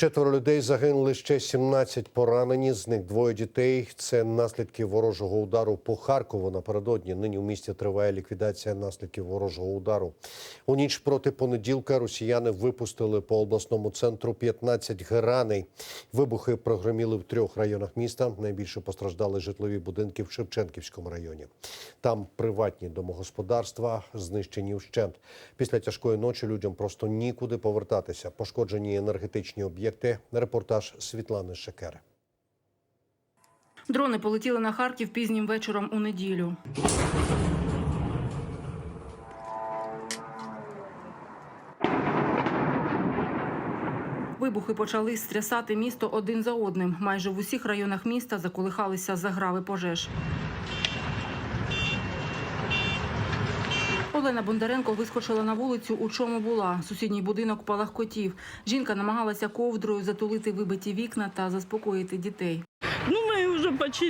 Четверо людей загинули, ще 17 поранені. З них двоє дітей. Це наслідки ворожого удару по Харкову. Напередодні нині у місті триває ліквідація наслідків ворожого удару. У ніч проти понеділка росіяни випустили по обласному центру 15 гераней. Вибухи прогреміли в трьох районах міста. Найбільше постраждали житлові будинки в Шевченківському районі. Там приватні домогосподарства знищені вщент. Після тяжкої ночі людям просто нікуди повертатися. Пошкоджені енергетичні об'єкти. Репортаж Світлани Шекери. Дрони полетіли на Харків пізнім вечором у неділю. Вибухи почали стрясати місто один за одним. Майже в усіх районах міста заколихалися заграви пожеж. Олена Бондаренко вискочила на вулицю, у чому була. Сусідній будинок палахкотів. Жінка намагалася ковдрою затулити вибиті вікна та заспокоїти дітей. Ну, мы уже почти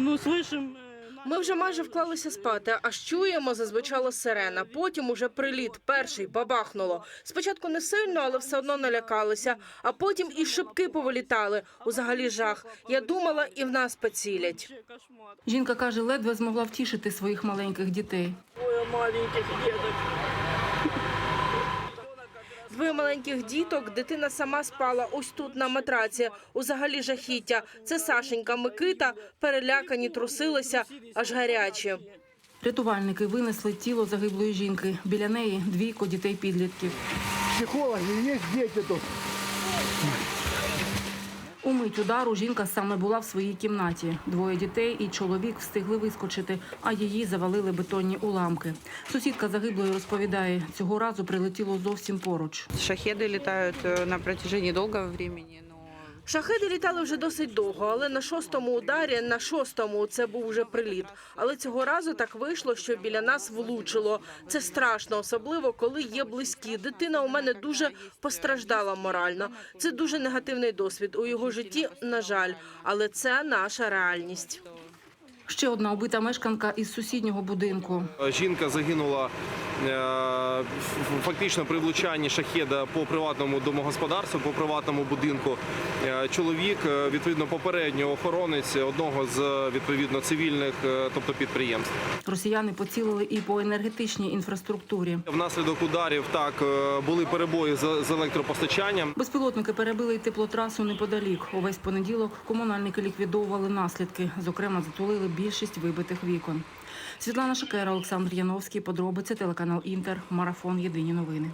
ну, слышим... э, Ми вже майже вклалися спати, аж чуємо, зазвучала сирена. Потім уже приліт, перший бабахнуло. Спочатку не сильно, але все одно налякалися. А потім і шибки повилітали. Узагалі жах. Я думала, і в нас поцілять. вообще кошмар. Жінка каже, ледве змогла втішити своїх маленьких дітей. Двое маленьких деток. Двоє маленьких діток, дитина сама спала ось тут на матраці. Узагалі жахіття. Це Сашенька Микита. Перелякані, трусилися, аж гарячі. Рятувальники винесли тіло загиблої жінки. Біля неї двійко дітей-підлітків. Психологи, есть дети тут. Мить удару жінка саме була в своїй кімнаті. Двоє дітей і чоловік встигли вискочити, а її завалили бетонні уламки. Сусідка загиблої розповідає, цього разу прилетіло зовсім поруч. Шахеди летают э, на протяжении довгого но Шахеди літали вже досить довго, але на шостому ударі, на шостому це був вже приліт. Але цього разу так вийшло, що біля нас влучило. Це страшно, особливо коли є близькі. Дитина у мене дуже постраждала морально. Це дуже негативний досвід у його житті. На жаль, але це наша реальність. Ще одна убита мешканка із сусіднього будинку. Жінка загинула е, фактично при влучанні шахеда по приватному домогосподарству, по приватному будинку. Е, Чоловік, е, відповідно, попередньо охоронець одного з відповідно цивільних, тобто підприємств. Росіяни поцілили і по енергетичній інфраструктурі. Внаслідок ударів так були перебої з з електропостачанням. Безпілотники перебили й теплотрасу неподалік. Увесь понеділок комунальники ліквідовували наслідки. Зокрема, затулили більшість вибитих вікон. Світлана Шакера, Олександр Яновський. Подробиці телеканал Інтер. Марафон. Єдині новини.